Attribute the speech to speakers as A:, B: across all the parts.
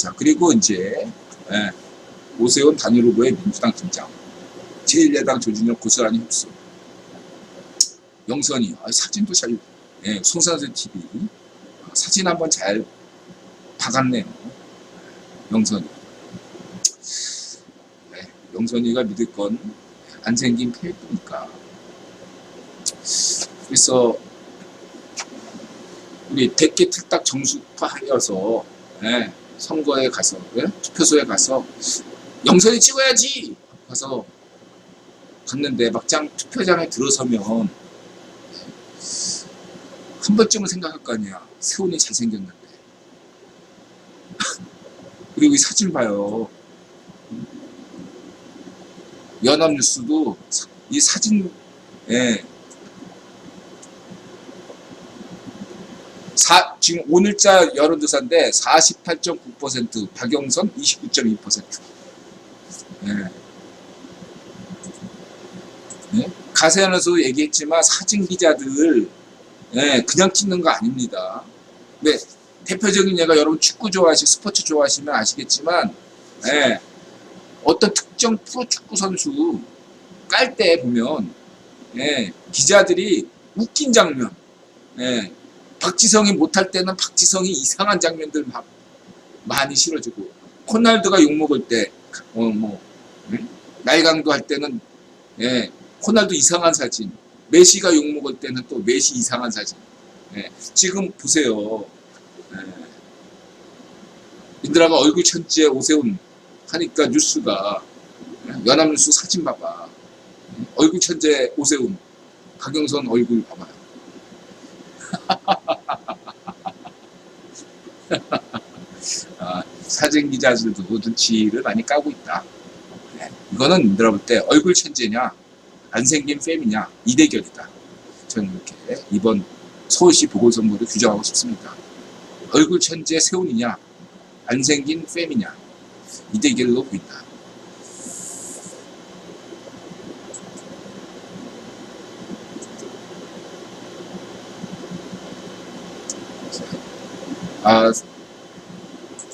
A: 자, 그리고 이제, 예, 오세훈 단일 후보의 민주당 팀장. 제1야당 조준혁 고스란히 흡수. 영선이, 아, 사진도 잘, 예, 송산수 TV. 아, 사진 한번 잘 박았네요. 영선이. 네, 영선이가 믿을 건 안 생긴 페이크니까. 그래서 우리 대개 틀딱 정수파 하여서 예, 선거에 가서 예? 투표소에 가서 영선이 찍어야지 가서 갔는데 막장 투표장에 들어서면 한 번쯤은 생각할 거 아니야 세훈이 잘생겼는데 그리고 이 사진 봐요 연합뉴스도 사- 이 사진 예. 사, 지금 오늘자 여론조사인데 48.9% 박영선 29.2% 예. 예? 가세안에서 얘기했지만 사진 기자들 예, 그냥 찍는 거 아닙니다. 네, 대표적인 예가 여러분 축구 좋아하시 스포츠 좋아하시면 아시겠지만 예, 어떤 특정 프로축구 선수 깔 때 보면 예, 기자들이 웃긴 장면 예, 박지성이 못할 때는 박지성이 이상한 장면들 막 많이 실어주고 호날두가 욕먹을 때 어, 뭐 응? 날강도 할 때는 예, 호날두 이상한 사진 메시가 욕먹을 때는 또 메시 이상한 사진. 예, 지금 보세요. 예, 인드라가 얼굴 천지에 오세훈 하니까 뉴스가 연합뉴스 사진 봐봐. 얼굴 천재 오세훈 박영선 얼굴 봐봐요 아, 사진 기자들도 눈치를 많이 까고 있다. 네, 이거는 내가 볼때 얼굴 천재냐 안 생긴 fem이냐 이 대결이다. 저는 이렇게 이번 서울시 보궐선거를 규정하고 싶습니다. 얼굴 천재 세훈이냐 안 생긴 fem이냐 이 대결로 보인다. 아,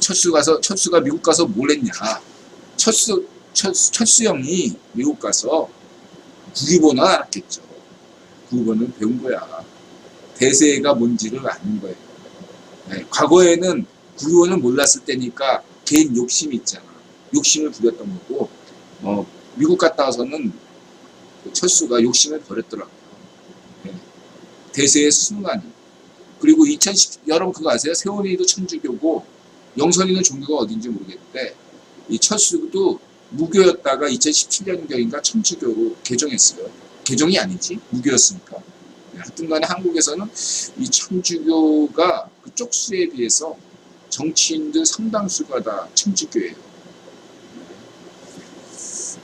A: 철수 가서 철수가 미국 가서 뭘 했냐? 철수 철수, 철수 형이 미국 가서 국유본은 알았겠죠. 국유본은 배운 거야. 대세가 뭔지를 아는 거예요. 네, 과거에는 국유본을 몰랐을 때니까 개인 욕심이 있잖아. 욕심을 부렸던 거고, 어, 미국 갔다 와서는 그 철수가 욕심을 버렸더라고요. 네. 대세의 순환이. 그리고 2010, 여러분 그거 아세요? 세훈이도 천주교고, 영선이는 종교가 어딘지 모르겠는데, 이 철수도 무교였다가 2017년경인가 천주교로 개종했어요. 개종이 아니지, 무교였으니까. 네, 하여튼 간에 한국에서는 이 천주교가 그 쪽수에 비해서 정치인들 상당수가 다 천주교예요.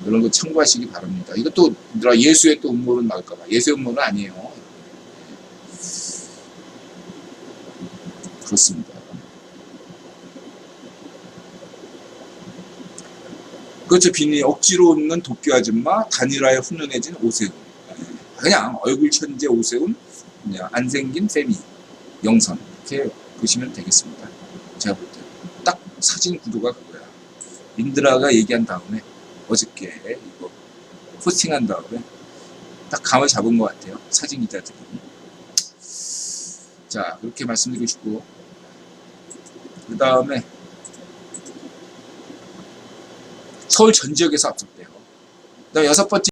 A: 이런 거 참고하시기 바랍니다. 이것도 예수의 또 음모론 나올까봐 예수의 음모는 아니에요. 그렇습니다. 그렇죠. 비니 억지로 웃는 도끼 아줌마 단일화에 훈훈해진 오세훈. 그냥 얼굴 천재 오세훈, 그냥 안 생긴 세미, 영선 이렇게 보시면 되겠습니다. 제가 볼 때 딱 사진 구도가 그거야. 인드라가 얘기한 다음에 어저께 이거 포스팅한 다음에 딱 감을 잡은 것 같아요. 사진 기자들이. 자 그렇게 말씀드리고 싶고 그 다음에 서울 전 지역에서 앞섰대요. 그다음 여섯 번째